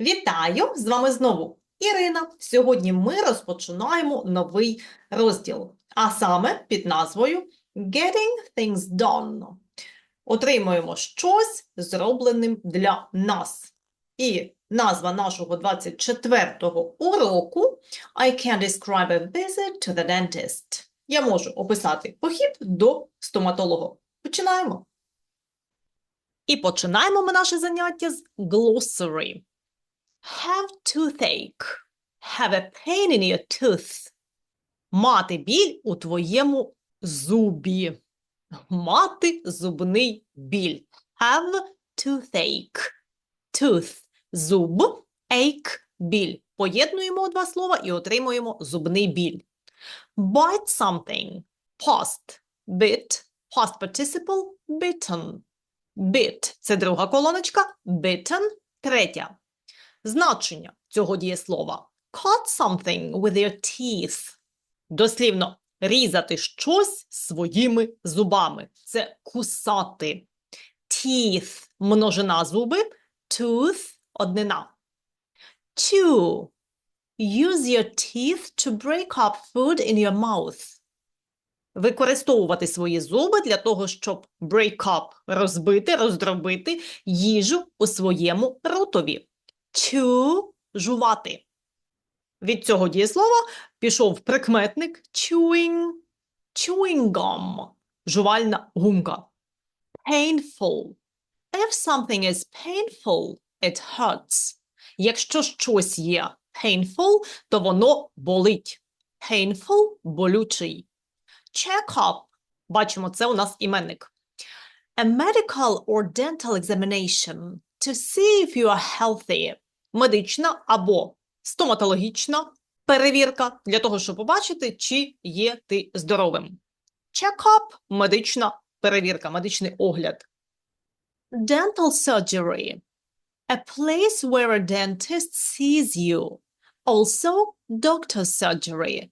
Вітаю! З вами знову Ірина. Сьогодні ми розпочинаємо новий розділ, а саме під назвою Getting Things Done. Отримуємо щось зробленим для нас. І назва нашого 24-го уроку I can describe a visit to the dentist. Я можу описати похід до стоматолога. Починаємо. І починаємо ми наше заняття з glossary. Have toothache. Have a pain in your tooth. Мати біль у твоєму зубі. Мати зубний біль. Have toothache. Tooth – зуб, ache – біль. Поєднуємо два слова і отримуємо зубний біль. Bite something. Past. Bit. Past participle. Bitten. Bit – це друга колоночка. Bitten – третя. Значення цього дієслова. Cut something with your teeth. Дослівно, різати щось своїми зубами. Це кусати. Teeth – множина зуби. Tooth – однина. Chew. Use your teeth to break up food in your mouth. Використовувати свої зуби для того, щоб break up – розбити, роздробити їжу у своєму ротові. Chew – жувати. Від цього дієслова пішов прикметник chewing, chewing gum – жувальна гумка. Painful. If something is painful, it hurts. Якщо щось є painful, то воно болить. Painful – болючий. Check up. Бачимо, це у нас іменник. A medical or dental examination to see if you are healthy. Медична або стоматологічна перевірка для того, щоб побачити, чи є ти здоровим. Check-up – медична перевірка, медичний огляд. Dental surgery – a place where a dentist sees you. Also, doctor's surgery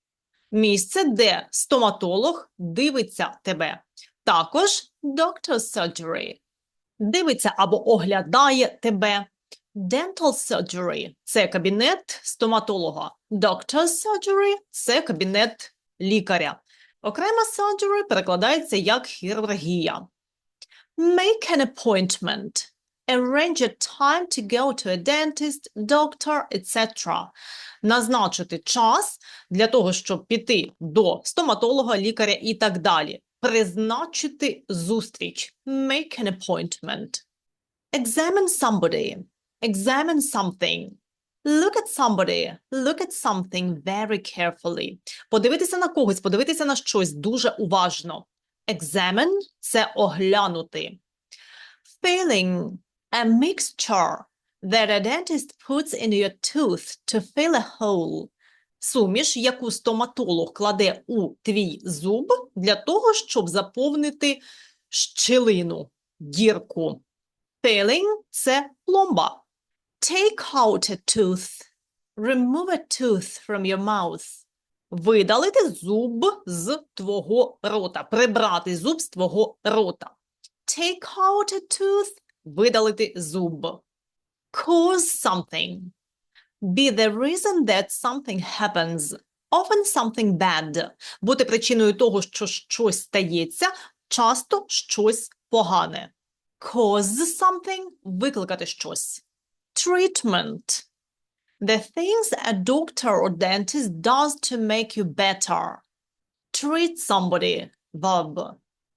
– місце, де стоматолог дивиться тебе. Також doctor's surgery – дивиться або оглядає тебе. Dental surgery – це кабінет стоматолога. Doctor's surgery – це кабінет лікаря. Окрема surgery перекладається як хірургія. Make an appointment. Arrange a time to go to a dentist, doctor, etc. Назначити час для того, щоб піти до стоматолога, лікаря і так далі. Призначити зустріч. Make an appointment. Examine somebody. Examine something. Look at somebody. Look at something very carefully. Подивитися на когось, подивитися на щось дуже уважно. Examine – це оглянути. Filling – a mixture that a dentist puts in your tooth to fill a hole. Суміш, яку стоматолог кладе у твій зуб для того, щоб заповнити щілину, дірку. Filling – це пломба. Take out a tooth. Remove a tooth from your mouth. Видалити зуб з твого рота. Прибрати зуб з твого рота. Take out a tooth. Видалити зуб. Cause something. Be the reason that something happens. Often something bad. Бути причиною того, що щось стається, часто щось погане. Cause something – викликати щось. Treatment. The things a doctor or dentist does to make you better. Treat somebody. Verb.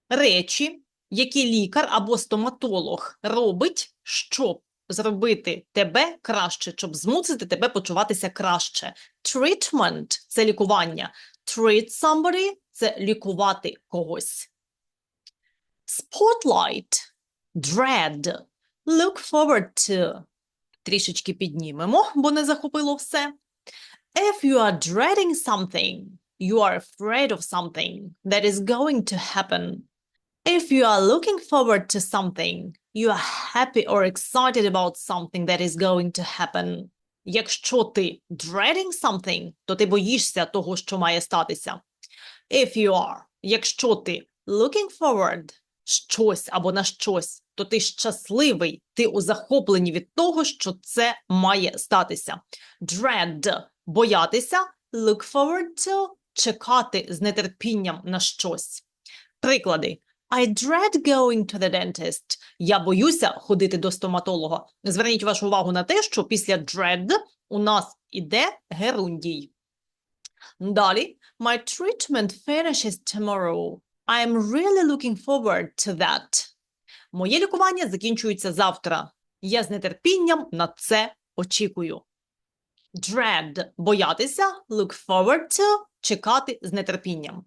Речі, які лікар або стоматолог робить, щоб зробити тебе краще, щоб змусити тебе почуватися краще. Treatment – це лікування. Treat somebody – це лікувати когось. Spotlight. Dread. Look forward to. Трішечки піднімемо, бо не захопило все. If you are dreading something, you are afraid of something that is going to happen. If you are looking forward to something, you are happy or excited about something that is going to happen. Якщо ти dreading something, то ти боїшся того, що має статися. If you are, якщо ти looking forward, щось або на щось то ти щасливий, ти у захопленні від того, що це має статися. Dread – боятися, look forward to – чекати з нетерпінням на щось. Приклади. I dread going to the dentist. Я боюся ходити до стоматолога. Зверніть вашу увагу на те, що після dread у нас іде герундій. Далі. My treatment finishes tomorrow. I am really looking forward to that. Моє лікування закінчується завтра. Я з нетерпінням на це очікую. Dread – боятися, look forward to – чекати з нетерпінням.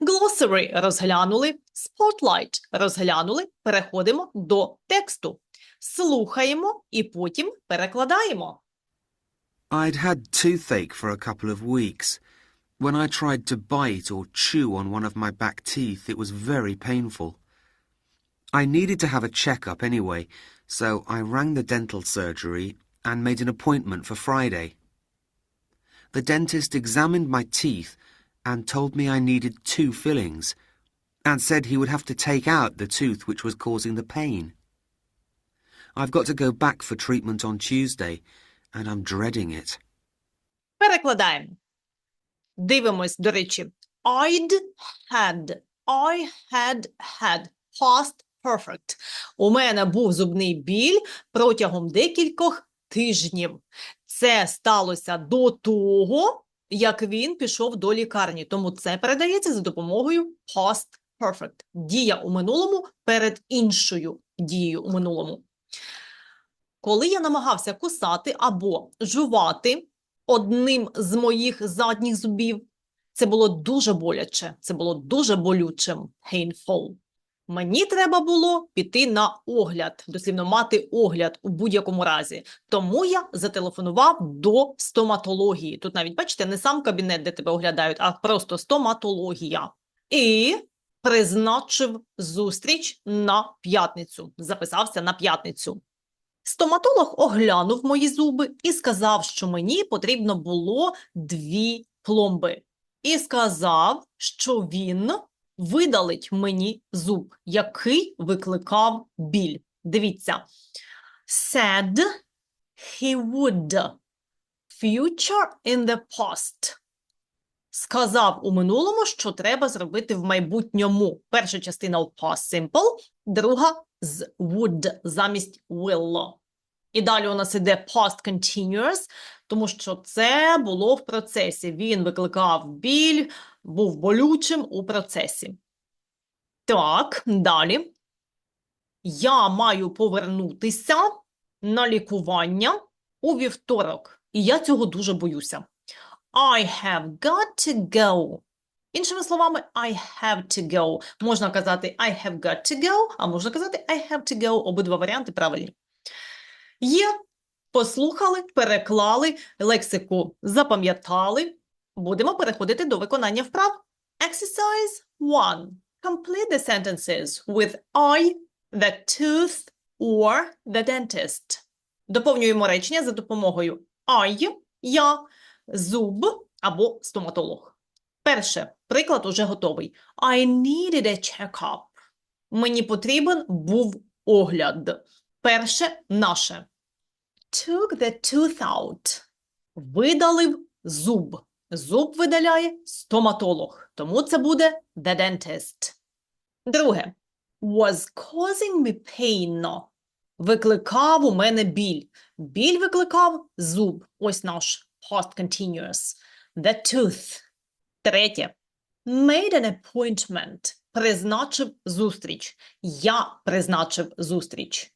Glossary розглянули, Spotlight розглянули, переходимо до тексту. Слухаємо і потім перекладаємо. I'd had toothache for a couple of weeks. When I tried to bite or chew on one of my back teeth, it was very painful. I needed to have a checkup anyway, so I rang the dental surgery and made an appointment for Friday. The dentist examined my teeth and told me I needed two fillings, and said he would have to take out the tooth which was causing the pain. I've got to go back for treatment on Tuesday, and I'm dreading it. Перекладаємо. Дивимось, до речі. I'd had. I had had. Past perfect. У мене був зубний біль протягом декількох тижнів. Це сталося до того, як він пішов до лікарні. Тому це передається за допомогою past perfect. Дія у минулому перед іншою дією у минулому. Коли я намагався кусати або жувати одним з моїх задніх зубів, це було дуже боляче, це було дуже болючим, painful. Мені треба було піти на огляд, дослівно мати огляд у будь-якому разі. Тому я зателефонував до стоматології. Тут навіть, бачите, не сам кабінет, де тебе оглядають, а просто стоматологія. І призначив зустріч на п'ятницю. Записався на п'ятницю. Стоматолог оглянув мої зуби і сказав, що мені потрібно було дві пломби. І сказав, що він видалить мені зуб, який викликав біль. Дивіться. Said he would. Future in the past. Сказав у минулому, що треба зробити в майбутньому. Перша частина в past simple, друга з would замість will. І далі у нас іде past continuous, тому що це було в процесі. Він викликав біль, був болючим у процесі. Так, далі. Я маю повернутися на лікування у вівторок. І я цього дуже боюся. I have got to go. Іншими словами, I have to go. Можна казати I have got to go, а можна казати I have to go. Обидва варіанти правильні. Є, послухали, переклали, лексику запам'ятали. Будемо переходити до виконання вправ. Exercise 1. Complete the sentences with I, the tooth or the dentist. Доповнюємо речення за допомогою I, я, зуб або стоматолог. Перше, приклад уже готовий. I needed a check-up. Мені потрібен був огляд. Перше наше. Took the tooth out. Видалив зуб. Зуб видаляє стоматолог. Тому це буде the dentist. Друге. Was causing me pain. Викликав у мене біль. Біль викликав зуб. Ось наш past continuous. The tooth. Третє. Made an appointment. Призначив зустріч. Я призначив зустріч.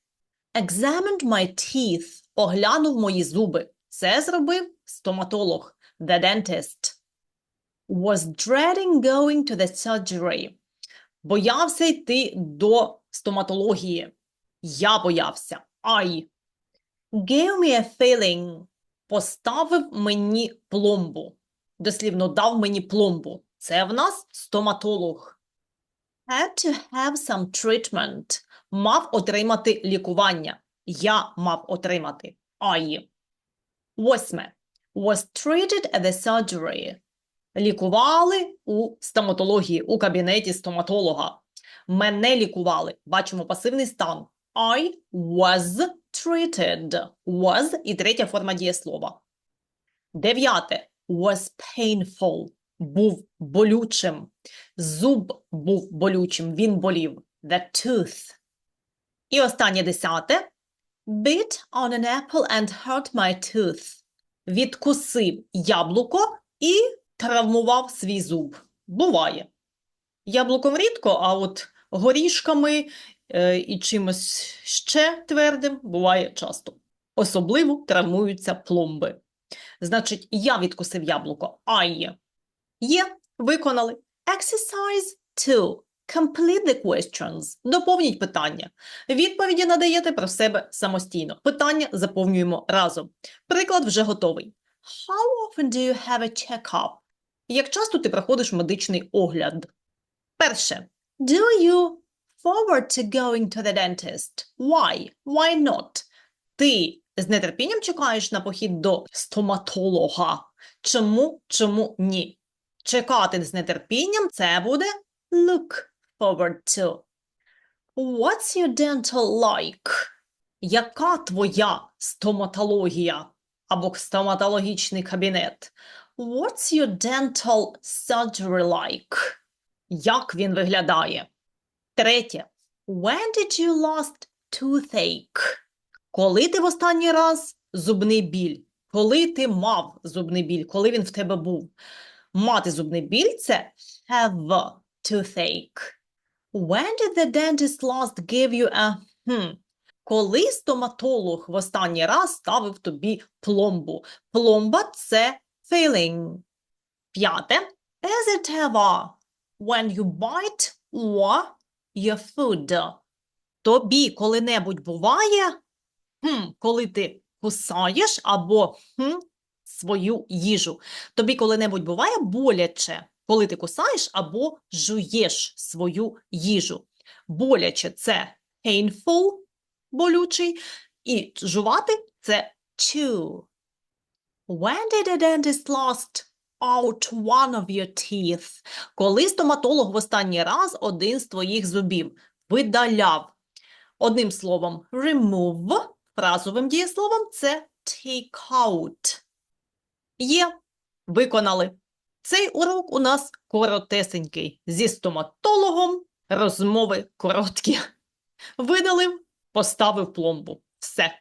Examined my teeth. Оглянув мої зуби. Це зробив стоматолог. The dentist. Was dreading going to the surgery. Боявся йти до стоматології. Я боявся. I. Gave me a feeling. Поставив мені пломбу. Дослівно дав мені пломбу. Це в нас стоматолог. Had to have some treatment. Мав отримати лікування. Я мав отримати. I. Восьме. Was treated at the surgery. Лікували у стоматології, у кабінеті стоматолога. Мене лікували. Бачимо пасивний стан. I was treated. Was і третя форма дієслова. Дев'яте. Was painful. Був болючим. Зуб був болючим. Він болів. The tooth. І останнє десяте. Bit on an apple and hurt my tooth. Відкусив яблуко і травмував свій зуб. Буває. Яблуком рідко, а от горішками е, і чимось ще твердим буває часто. Особливо травмуються пломби. Значить, я відкусив яблуко. I. Є, виконали. Exercise 2. Complete the questions. Доповніть питання. Відповіді надаєте про себе самостійно. Питання заповнюємо разом. Приклад вже готовий. How often do you have a check-up? Як часто ти проходиш медичний огляд? Перше. Do you forward to going to the dentist? Why? Why not? Ти з нетерпінням чекаєш на похід до стоматолога. Чому? Чому ні? Чекати з нетерпінням це буде look forward to. What's your dental like? Яка твоя стоматологія або стоматологічний кабінет? What's your dental surgery like? Як він виглядає? Третє. When did you last toothache? Коли ти в останній раз зубний біль? Коли ти мав зубний біль? Коли він в тебе був? Мати зубний біль – це have toothache. When did the dentist last give you a hmm? Коли стоматолог в останній раз ставив тобі пломбу? Пломба – це filling. П'яте. Is it ever when you bite or your food? Тобі коли-небудь буває, хм, коли ти кусаєш або хм, свою їжу. Тобі коли-небудь буває боляче, коли ти кусаєш або жуєш свою їжу. Боляче це painful, болючий, і жувати це chew. When did a dentist last out one of your teeth? Коли стоматолог в останній раз один з твоїх зубів видаляв. Одним словом, remove, фразовим дієсловом це take out. Є, виконали. Цей урок у нас коротесенький. Зі стоматологом розмови короткі. Видалив, поставив пломбу. Все.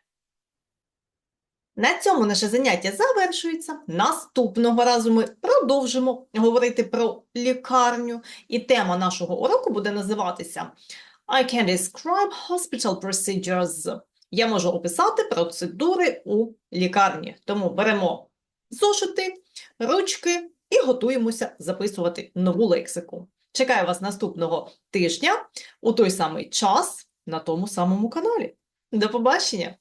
На цьому наше заняття завершується. Наступного разу ми продовжимо говорити про лікарню. І тема нашого уроку буде називатися I can describe hospital procedures. Я можу описати процедури у лікарні. Тому беремо зошити, ручки і готуємося записувати нову лексику. Чекаю вас наступного тижня у той самий час на тому самому каналі. До побачення!